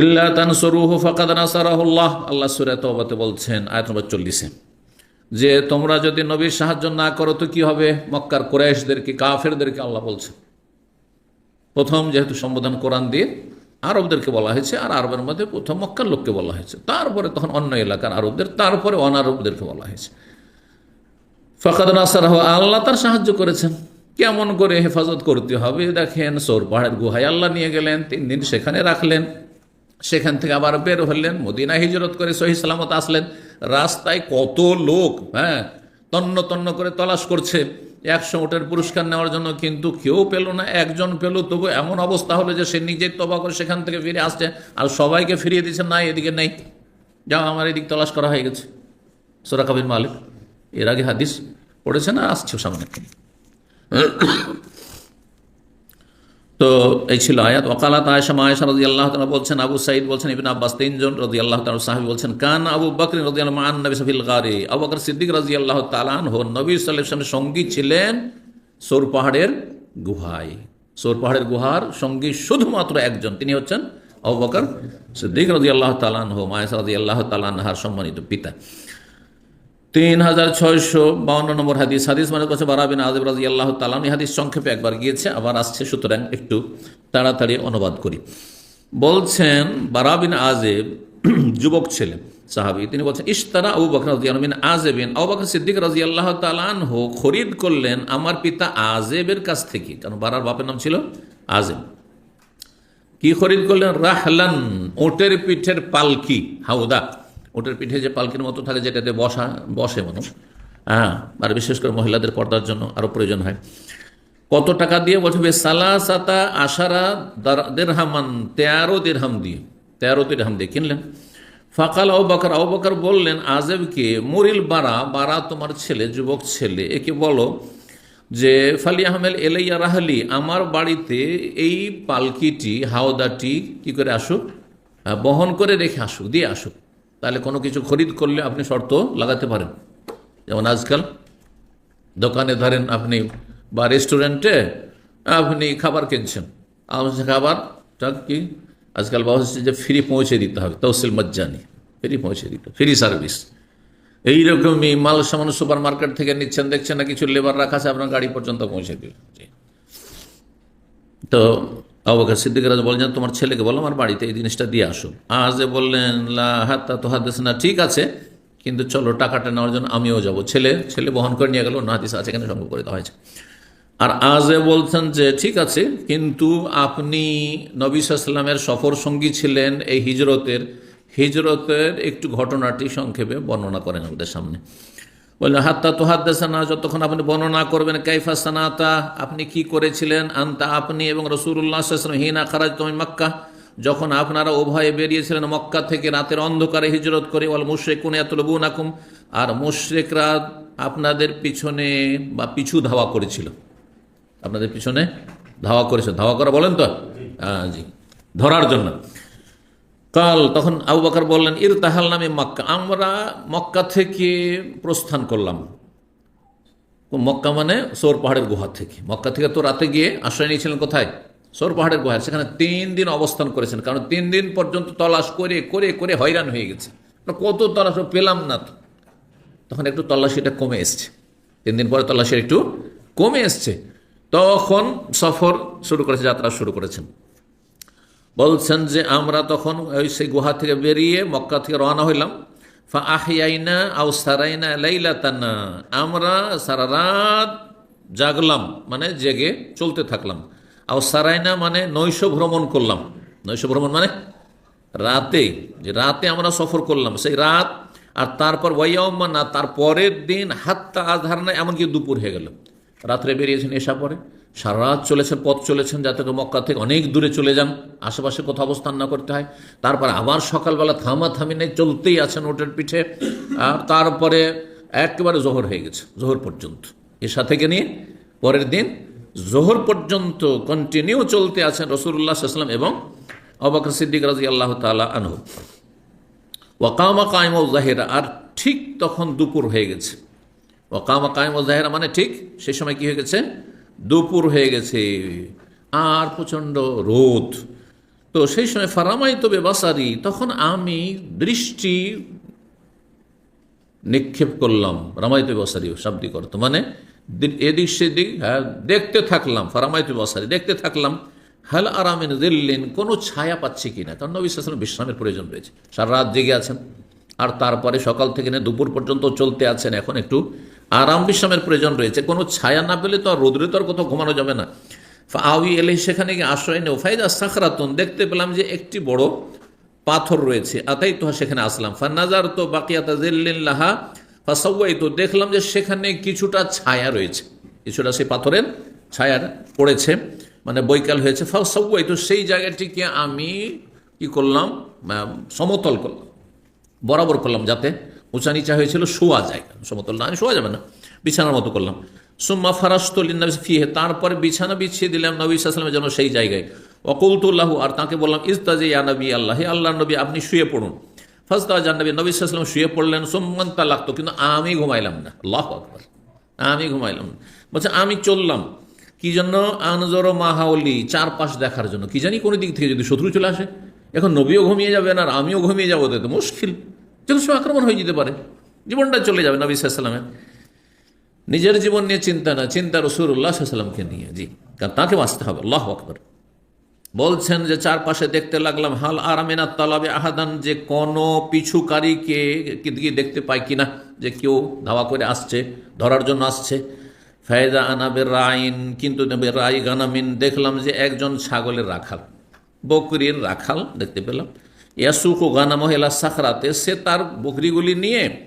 ইল্লা তানসুরুহু ফাকাদ নাসারাহুল্লাহ। আল্লাহ সূরা তওবাতে বলছেন, আয়াত 40 যে তোমরা যদি নবীর সাহায্য না করো তো কি হবে? মক্কার কুরাইশদেরকে, কাফেরদেরকে আল্লাহ বলছে প্রথম যেহেতু সম্বোধন কোরআন দিয়ে আরবদেরকে বলা হয়েছে, আর আরবের মধ্যে প্রথম মক্কার লোককে বলা হয়েছে। তারপরে তখন অন্য এলাকার আরবদের, তারপরে অনারবদেরকে বলা হয়েছে। ফকাদ নাসার আল্লাহ তার সাহায্য করেছেন। কেমন করে হেফাজত করতে হবে? দেখেন, সোর পাহাড়ের গুহায় আল্লাহ নিয়ে গেলেন, তিন দিন সেখানে রাখলেন। সেখান থেকে আবার বের হলেন মদিনা হিজরত করে সহি সালামত আসলেন। রাস্তায় কত লোক হ্যাঁ তন্ন তন্ন করে তলাশ করছে। একশো ওটের পুরস্কার নেওয়ার জন্য কিন্তু কেউ পেল না, একজন পেল, তবু এমন অবস্থা হলো যে সে নিজেই তবা করে সেখান থেকে ফিরে আসছে আর সবাইকে ফিরিয়ে দিচ্ছে না এদিকে নেই। যাও, আমার এদিক তলাশ করা হয়ে গেছে। সোরা কাবির মালিক, এর আগে হাদিস পড়েছে না আসছে সামনে। তো এই ছিল আয়াত। ওকালাত আয়সা মায়েশা রাজি আল্লাহ তালা বলছেন, আবু সাইদ বলছেন, ইবিন আব্বাস তিনজন রাজি আল্লাহ তালা সাহেব বলছেন, কান আবু বকর রাজি আল্লাহ নবী সাফিল গারে। আবু বকর সিদ্দিক রাজি আল্লাহ তালান হো নবী সাল্লামের সঙ্গী ছিলেন সোর পাহাড়ের গুহায়। সোর পাহাড়ের গুহার সঙ্গী শুধুমাত্র একজন, তিনি হচ্ছেন আবু বকর সিদ্দিক রাজি আল্লাহ তালান হো মায়েশা রাজি আল্লাহ তালানহার সম্মানিত পিতা। তিন হাজার ছয়শো বাউন্ন নম্বর হাদিস। হাদিস মানে কাছে বারাবিন আজব রাজি আল্লাহ তালাম এই হাদিস সংক্ষেপে একবার গিয়েছে, আবার আসছে। সুতরাং একটু তাড়াতাড়ি অনুবাদ করি। বলছেন বারাবিন আজেব যুবক ছেলে, সাহাবি, তিনি বলছেন, ইশতারা আবু বকর রাজি আলমিন আজেবিন আবু বকর সিদ্দিক রাজি আল্লাহ তালান হো খরিদ করলেন আমার পিতা আজেবের কাছ থেকে। কারণ বারার বাপের নাম ছিল আজেব কি খরিদ করলেন? রাহলান, ওটের পিঠের পালকি। হাউদা। ওটের পিঠে যে পালকির মতো থাকে যেটাতে বসা, বসে মানুষ। হ্যাঁ আর বিশেষ করে মহিলাদের পর্দার জন্য আরও প্রয়োজন হয়। কত টাকা দিয়ে বলছে সালা সাতা আশারা দেড়হামান তেরো দেড়হাম দিয়ে। তেরো দেড়হাম দিয়ে কিনলেন। ফাকাল আউ বাকর বললেন আজেবকে মরিল বারা বারা তোমার ছেলে, যুবক ছেলে, একে বলো যে ফালি আহমেল এলাইয়া রাহালি, আমার বাড়িতে এই পালকিটি, হাওদাটি কি করে আসুক? বহন করে রেখে আসুক, দিয়ে আসুক। তাহলে কোনো কিছু খরিদ করলে আপনি শর্ত লাগাতে পারেন। যেমন আজকাল দোকানে ধরেন আপনি বা রেস্টুরেন্টে আপনি খাবার কিনছেন। আপনার খাবারটা কি? আজকাল বাবা হচ্ছে যে ফ্রি পৌঁছে দিতে হবে। তহসিল মজ্জানি, ফ্রি পৌঁছে দিতে ফ্রি সার্ভিস। এইরকমই মাল সামান্য সুপার মার্কেট থেকে নিচ্ছেন, দেখছেন না, কিছু লেবার রাখা আছে, আপনার গাড়ি পর্যন্ত পৌঁছে দিল তো আবাকার সিদ্দিক রাজ বলছেন তোমার ছেলেকে বলো, আমার বাড়িতে এই জিনিসটা দিয়ে আসো। আজ বললেন হাত্তা তো হাদিস না ঠিক আছে, কিন্তু চলো টাকাটা নেওয়ার জন্য আমিও যাব। ছেলে ছেলে বহন করে নিয়ে গেল না হাদিস আছে এখানে সংগ্রহ করে দেওয়া হয়েছে। আর আজে বলছেন যে, ঠিক আছে, কিন্তু আপনি নবী সাল্লামের সফর সঙ্গী ছিলেন এই হিজরতের। হিজরতের একটু ঘটনাটি সংক্ষেপে বর্ণনা করেন আমাদের সামনে। বললেন, হাত্তা তো হাত দেশানা যতক্ষণ আপনি বর্ণনা করবেন, কাইফা সানাতা, আপনি কি করেছিলেন? আন্তা আপনি এবং রসুল্লাহ হিনা খারাজ তুমি মক্কা। যখন আপনারা উভয়ে বেরিয়েছিলেন মক্কা থেকে রাতের অন্ধকারে হিজরত করে, ওয়াল মুশ্রেক এতলবু নাকুম আর মুশ্রেকরা আপনাদের পিছনে বা পিছু ধাওয়া করেছিল। আপনাদের পিছনে ধাওয়া করেছে ধাওয়া করা বলেন তো? হ্যাঁ জি। ধরার জন্য। কাল তখন আবু বাকর বললেন ইর তাহাল নামে মক্কা? আমরা মক্কা থেকে প্রস্থান করলাম। মক্কা মানে সোর পাহাড়ের গুহা থেকে। মক্কা থেকে তো রাতে গিয়ে আশ্রয় নিয়েছিলেন কোথায়? সোর পাহাড়ের গুহায়। সেখানে তিন দিন অবস্থান করেছেন। কারণ তিন দিন পর্যন্ত তলাশ করে করে করে হয়রান হয়ে গেছে। কত তলাশ পেলাম না তো। তখন একটু তল্লাশিটা কমে এসছে। তিন দিন পরে তল্লাশি একটু কমে এসছে। তখন সফর শুরু করেছে, যাত্রা শুরু করেছেন। বলছেন যে আমরা তখন ওই সেই গুহা থেকে বেরিয়ে মক্কা থেকে রওনা হইলাম। ফা আহিয়াইনা আও সারাইনা লাইলাতানা। আমরা সারা রাত জাগলাম মানে জেগে চলতে থাকলাম। আও সারাইনা মানে নৈশ ভ্রমণ করলাম। নৈশ ভ্রমণ মানে রাতে, যে রাতে আমরা সফর করলাম। সেই রাত আর তারপর ওয়াইয়াম্মা না তার পরের দিন হাত্তা আধার না, এমনকি দুপুর হয়ে গেল। রাত্রে বেরিয়েছেন, এসা পরে। সারা রাত চলেছেন, পথ চলেছেন, যাতে মক্কা থেকে অনেক দূরে চলে যান, আশেপাশে কোথাও অবস্থান না করতে হয়। তারপর আবার সকালবেলা থামা থামি নেই, চলতেই আছেন ওটের পিঠে। আর তারপরে একেবারে জোহর হয়ে গেছে, জোহর পর্যন্ত। এসা থেকে নিয়ে পরের দিন জোহর পর্যন্ত কন্টিনিউ চলতে আছেন রসুল্লাহ সাল্লাম এবং অবাকর সিদ্দিক রাজি আল্লাহ তালা আনহু ওয়াকামা কায়ম জাহেরা আর ঠিক তখন দুপুর হয়ে গেছে। ওয়াকামা কায়ম জাহেরা মানে ঠিক সেই সময় কি হয়ে গেছে? দুপুর হয়ে গেছে। আর প্রচণ্ড রোদ। তো সেই সময় ফারামাই তো বেবাসারি, তখন আমি দৃষ্টি নিক্ষেপ করলাম। রামাইতে বসারি শাব্দিক অর্থ মানে এদিক সেদিক হ্যাঁ দেখতে থাকলাম। ফারামাইতে বসারি দেখতে থাকলাম। হাল আরামিন দিল্লিন কোনো ছায়া পাচ্ছি কিনা? কারণ নবী বিশ্রামের প্রয়োজন রয়েছে। সারা রাত জেগে আছেন। আর তারপরে সকাল থেকে দুপুর পর্যন্ত চলতে আছেন। এখন একটু আরাম বিশ্রামের প্রয়োজন রয়েছে। কোনো ছায়া না পেলে তো আর রোদ্রে তো আর কোথাও ঘুমানো যাবে না। আউই এলে সেখানে গিয়ে আশ্রয় নেও। ফাইদা সাখরাতুন, দেখতে পেলাম যে একটি বড় পাথর রয়েছে। আতাই তো সেখানে আসলাম। ফান্নাজার তো বাকিয়াতা জিল্লিল্লাহা ফাসাউয়াই তো দেখলাম যে সেখানে কিছুটা ছায়া রয়েছে। কিছুটা সেই পাথরের ছায়া পড়েছে মানে বৈকাল হয়েছে। ফাসাউয়াই তো সেই জায়গাটিকে আমি কি করলাম? সমতল করলাম। বরাবর করলাম যাতে উঁচা নিচা হয়েছিল, শোয়া যায় সমতল না শোয়া যাবে না। বিছানার মতো করলাম। সুম্মা ফারাস্তলিন ফিহে, তারপরে বিছানা বিছিয়ে দিলাম নবী সাল্লামের জন্য সেই জায়গায়। অকৌতুল্লাহ আর তাকে বললাম, ইস্তাজে ইয়া নবী আল্লাহ, হে আল্লাহ নবী, আপনি শুয়ে পড়ুন। ফাস্তা জান নবী সাল্লাম শুয়ে পড়লেন, সোম্মান তা লাগতো কিন্তু আমি ঘুমাইলাম না। আল্লাহ আকবর। আমি ঘুমাইলাম না। বলছে, আমি চললাম। কি জন্য? আনজর মাহাউলি, চারপাশ দেখার জন্য। কি জানি কোনো দিক থেকে যদি শত্রু চলে আসে। এখন নবীও ঘুমিয়ে যাবেন, আর আমিও ঘুমিয়ে যাব তো মুশকিল। যে সময় আক্রমণ হয়ে যেতে পারে। জীবনটা চলে যাবে নবী সাল্লামের নিজের জীবন নিয়ে চিন্তা না, চিন্তা রসুল্লাহ সাল্লামকে নিয়ে, জি। কারণ তাকে বাঁচতে হবে, আল্লাহ আকবর। বলছেন যে চারপাশে দেখতে লাগলাম, হাল আরামিনা তালাবে আহাদান, যে কোনো পিছুকারীকে কি দেখতে পাই কিনা, যে কেউ ধাওয়া করে আসছে, ধরার জন্য আসছে। ফায়দা আনাবের রাইন কিন্তু রাই গানামিন, দেখলাম যে একজন ছাগলের রাখাল, বকরির রাখাল দেখতে পেলাম। ইয়াসুক ও গানা মহিলা সাখরাতে সে তার বকরিগুলি নিয়ে,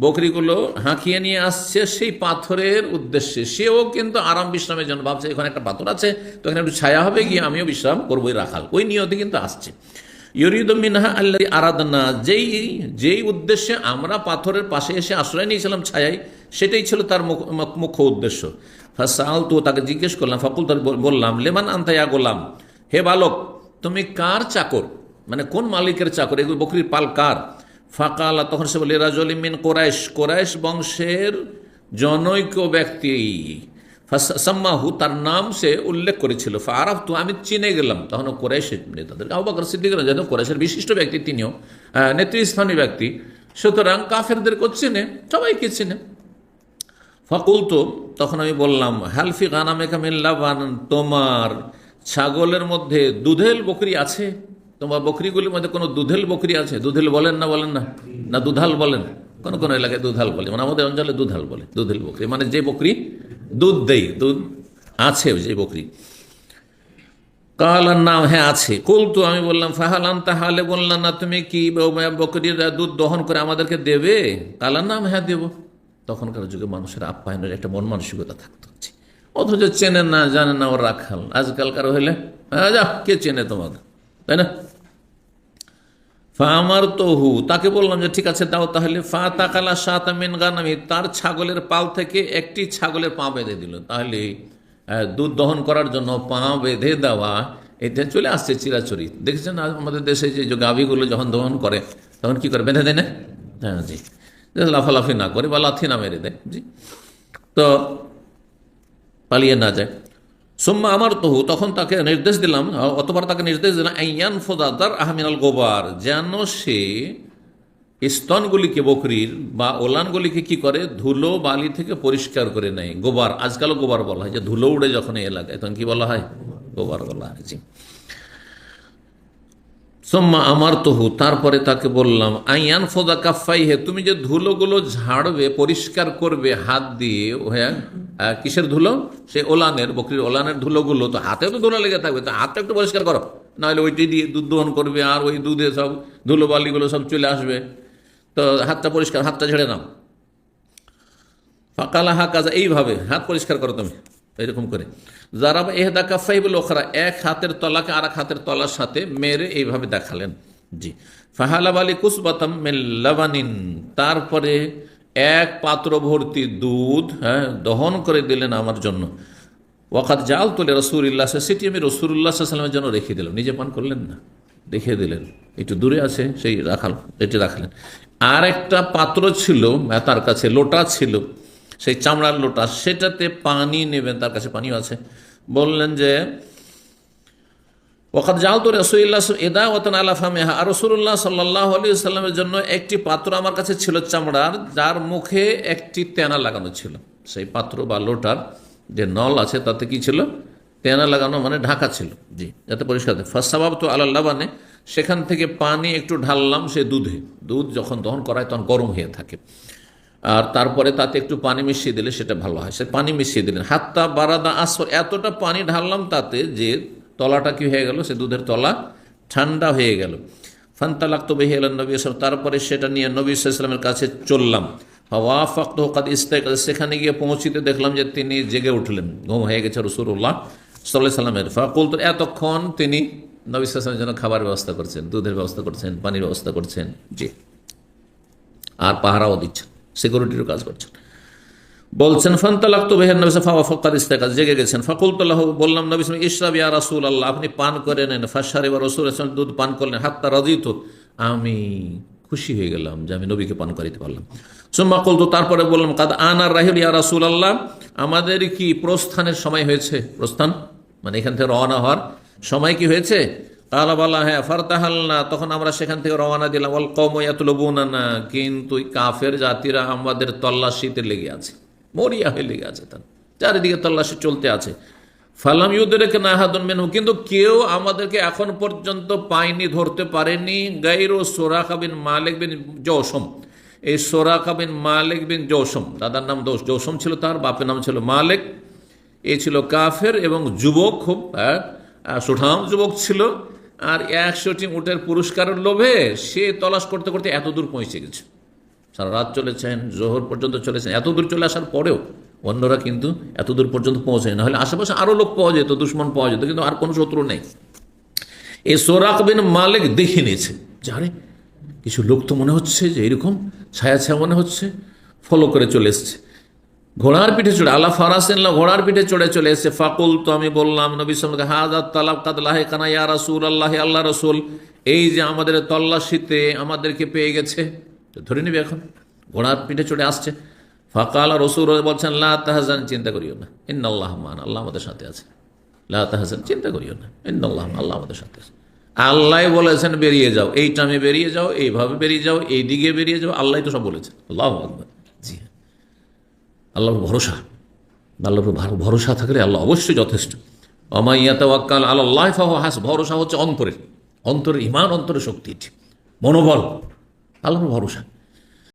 বকরিগুলো হাঁকিয়ে নিয়ে আসছে সেই পাথরের উদ্দেশ্যে। সেও কিন্তু আরাম বিশ্রামের জন্য ভাবছে, এখানে একটা পাথর আছে, তো এখানে একটু ছায়া হবে গিয়ে আমিও বিশ্রাম করব রাখাল। ওই নিয়তে কিন্তু আসছে। মিনহা আল্লাহ আরাধনা যেই যেই উদ্দেশ্যে আমরা পাথরের পাশে এসে আশ্রয় নিয়েছিলাম ছায়াই সেটাই ছিল তার মুখ- মুখ- মুখ্য উদ্দেশ্য। ফাসাল তো তাকে জিজ্ঞেস করলাম ফকুল বললাম, লেমান আন্তায়া গোলাম? হে বালক, তুমি কার চাকর? মানে কোন মালিকের চাকর? এগুলো বকরির পাল কার? ফাঁকালা, তখন সে বলে রাজলিমিন কোরাইশ। কোরাইশ বংশের জনৈক ব্যক্তি। সাম্মাহু, তার নাম সে উল্লেখ করেছিল। আরব তো আমি চিনে গেলাম। তখন কোরাইশের নেতাদের আবু বকর সিদ্দিক যেহেতু কোরাইশের বিশিষ্ট ব্যক্তি, তিনিও নেতৃস্থানীয় ব্যক্তি। সুতরাং কাফেরদেরকেও চেনে, সবাইকে চেনে। ফকুল তো তখন আমি বললাম হালফি গানামে কামিল্লাবান তোমার ছাগলের মধ্যে দুধেল বকরি আছে? তোমার বকরিগুলির মধ্যে কোনো দুধেল বকরি আছে? দুধেল বলেন না বলেন না? না, দুধাল বলেন। কোন কোন এলাকায় দুধাল বলে। মানে আমাদের অঞ্চলে দুধাল বলে, দুধেল বকরি। মানে যে বকরি দুধ দেই, দুধ আছে যে বকরি। কালার নাম হ্যাঁ আছে। কুল তো আমি বললাম, ফাহালান তাহলে বললাম, না, তুমি কি বকরির দুধ দহন করে আমাদেরকে দেবে? কালার নাম হ্যাঁ দেবো। তখনকার যুগে মানুষের আপ্যায়নের একটা মন মানসিকতা থাকতো অথচ চেনে না, জানে না, ওর রাখাল। আজকালকার হইলে হ্যাঁ যা কে চেনে তোমাকে তাই না? আমার তো হু তাকে বললাম যে, ঠিক আছে, দাও তাহলে। ফা তাকালা সাত মিন গানামি, তার ছাগলের পাল থেকে একটি ছাগলের পা বেঁধে দিল। তাহলে দুধ দহন করার জন্য পা বেঁধে দেওয়া, এটা চলে আসছে চিরাচুরি দেখেছেন আমাদের দেশে যে গাভীগুলো যখন দহন করে, তখন কি করে, বেঁধে দেয় না? হ্যাঁ জি। লাফালাফি না করে বা লাথি না মেরে দেয়, জি। তো পালিয়ে না যায়। সোম্মা আমার তহু তখন তাকে নির্দেশ দিলাম, অতবার তাকে নির্দেশ দিলাম আহমিনাল গোবার, যেন সে স্তনগুলিকে বকরির বা ওলানগুলিকে কি করে? ধুলো বালি থেকে পরিষ্কার করে নেয়। গোবার, আজকালও গোবার বলা হয়, যে ধুলো উড়ে যখন এলাকায়, তখন কি বলা হয়? গোবার বলা হয়, জি। সোম্মা আমার তহু তারপরে তাকে বললাম, আইয়ান ফোদা কাফাই হে তুমি যে ধুলোগুলো ঝাড়বে, পরিষ্কার করবে হাত দিয়ে হ্যাঁ কিসের ধুলো? সে ওলানের, বকরির ওলানের ধুলোগুলো, তো হাতেও তো ধুলো লেগে থাকবে, তো হাতটা একটু পরিষ্কার করো। নাহলে ওইটি দিয়ে দুধ দোহন করবে, আর ওই দুধে সব ধুলো বালিগুলো সব চলে আসবে। তো হাতটা পরিষ্কার, হাতটা ঝেড়ে নাও। ফাঁকালা হা কাজা, এইভাবে হাত পরিষ্কার করো তুমি। এরকম করে। যারা এহদা কাফাইবুল ওখরা এক হাতের তলাকে আর এক হাতের তলার সাথে মেরে এইভাবে দেখালেন। জি। ফাহালাব আলী কুসবাতাম মেল্লাবানিন তারপরে এক পাত্র ভর্তি দুধ হ্যাঁ দহন করে দিলেন আমার জন্য। ওয়াকাত জাল তুলে রসুল্লাহ সেটি আমি রসুল্লাহ সাল্লামের জন্য রেখে দিলাম। নিজে পান করলেন না রেখে দিলেন। একটু দূরে আছে, সেই রাখাল, এটি রাখলেন। আর একটা পাত্র ছিল তার কাছে লোটা ছিল সেই চামড়ার লোটা, সেটাতে পানি নেবেন, তার কাছে পানিও আছে। বললেন যে ওখাদ যাও তো রসুল্লাহ এদা ওতন আলা ফামেহা। আর রসুল্লাহ সাল্লাহ আলী সাল্লামের জন্য একটি পাত্র আমার কাছে ছিল চামড়ার, যার মুখে একটি তেনা লাগানো ছিল। সেই পাত্র বা লোটার যে নল আছে, তাতে কি ছিল? তেনা লাগানো মানে ঢাকা ছিল। জি, যাতে পরিষ্কার ফার্স্ট সাবাব তো আল্লাহ বানে সেখান থেকে পানি একটু ঢাললাম সে দুধে। দুধ যখন দহন করায়, তখন গরম হয়ে থাকে। আর তারপরে তাতে একটু পানি মিশিয়ে দিলে সেটা ভালো হয়। সে পানি মিশিয়ে দিলেন। হাত্তা বারাদা আসর এতটা পানি ঢাললাম তাতে যে তলাটা কি হয়ে গেল? সে দুধের তলা ঠান্ডা হয়ে গেল। ফান্তালাক তো বেহে এলেন নবী আসলাম তারপরে সেটা নিয়ে নবী ইসলামের কাছে চললাম। হওয়া ফাক্ত কাদ ইস্তেক সেখানে গিয়ে পৌঁছিতে দেখলাম যে তিনি জেগে উঠলেন। ঘুম হয়ে গেছে রসুল্লাহ সাল্লাহ সাল্লামের ফাকুল তো এতক্ষণ তিনি নবী ইসলামের জন্য খাবার ব্যবস্থা করছেন, দুধের ব্যবস্থা করছেন, পানির ব্যবস্থা করছেন। জি। আর পাহারাও দিচ্ছেন। সিকিউরিটির কাজ করছেন। বলছেন ফান্তালাক তো বেহের নবী ফাওয়া ফকার ইস্তেকাজ। জেগে গেছেন। ফাকুলতুল্লাহ বললাম, নবী সালাম ইসরাব ইয়া রাসুল আল্লাহ আপনি পান করে নেন। ফাঁসারি বা রসুল ইসলাম দুধ পান করলেন। হাত্তা রাজিত আমি খুশি হয়ে গেলাম যে আমি নবীকে পান করিতে পারলাম। সুম্মা কলতো, তারপরে বললাম, কাদ আনার রাহিল ইয়া রাসুল আল্লাহ আমাদের কি প্রস্থানের সময় হয়েছে? প্রস্থান? মানে এখান থেকে রওনা হওয়ার সময় কি হয়েছে? কালা বলা হ্যাঁ ফারতাহাল্লা তখন আমরা সেখান থেকে রওনা দিলাম। অল কময়াতুলবুনা না কিন্তু কাফের জাতিরা আমাদের তল্লাশিতে লেগে আছে। মরিয়া হয়ে লেগে আছে তার। চারিদিকে তল্লাশি চলতে আছে। ফালাম ইউদ্রেকে নাহাদুন মেনু কিন্তু কেউ আমাদেরকে এখন পর্যন্ত পায়নি ধরতে পারেনি। Gyro Suraqa bin Malik bin Jusham. এই সোরাক বিন মালিক বিন জৌসম দাদার নাম দোষ জৌসম ছিল তার বাপের নাম ছিল মালিক। এ ছিল কাফের এবং যুবক খুব হ্যাঁ, সুঠাম যুবক ছিল। আর একশোটি উটের পুরস্কারের লোভে সে তলাশ করতে করতে এত দূর পৌঁছে গেছে। সারা রাত চলেছেন, জোহর পর্যন্ত চলেছেন, এত দূর চলে আসার পরেও অন্যরা কিন্তু এত দূর পর্যন্ত পৌঁছায় না। হলে আশেপাশে আরও লোক পাওয়া যেত, দুশ্মন পাওয়া যেত, কিন্তু আর কোনো শত্রু নেই। এই সোরাক বিন মালিক দেখে নিয়েছে যারে কিছু লোক তো মনে হচ্ছে যে এরকম ছায়া ছায়া মনে হচ্ছে, ফলো করে চলে এসছে। ঘোড়ার পিঠে চড়ে, আল্লাহ ফারাসিল্লা ঘোড়ার পিঠে চড়ে চলে এসে ফাকুল তো আমি বললাম, নবী সামকে হাজার তালাব কাদলাহে কানা ইয়া রাসুল আল্লাহ আল্লাহ রসুল, এই যে আমাদের তল্লাশিতে আমাদেরকে পেয়ে গেছে। ধরে নিবি এখন, ঘোড়ার পিঠে চড়ে আসছে। ফাকাল রসুল বলছেন, লা তাহাজান, চিন্তা করিও না। ইন্ন আল্লাহ মান, আল্লাহ আমাদের সাথে আছে। লা তাহাজান, চিন্তা করিও না। ইন্ন আল্লাহ আমাদের সাথে আছে। আল্লাহ বলেছেন, বেরিয়ে যাও। এই টামে বেরিয়ে যাও, এইভাবে বেরিয়ে যাও, এই দিকে বেরিয়ে যাও, আল্লাহ তো সব বলেছেন আল্লাহ আকবর। আল্লাহর ভরসা। আল্লাহর ভরসা থাকলে আল্লাহ অবশ্যই যথেষ্ট। অমাইয়া তাওয়াক্কাল আল্লাহ হাস ভরসা হচ্ছে অন্তরের। অন্তরের ইমান অন্তরের শক্তি মনোবল। আল্লাহর ভরসা।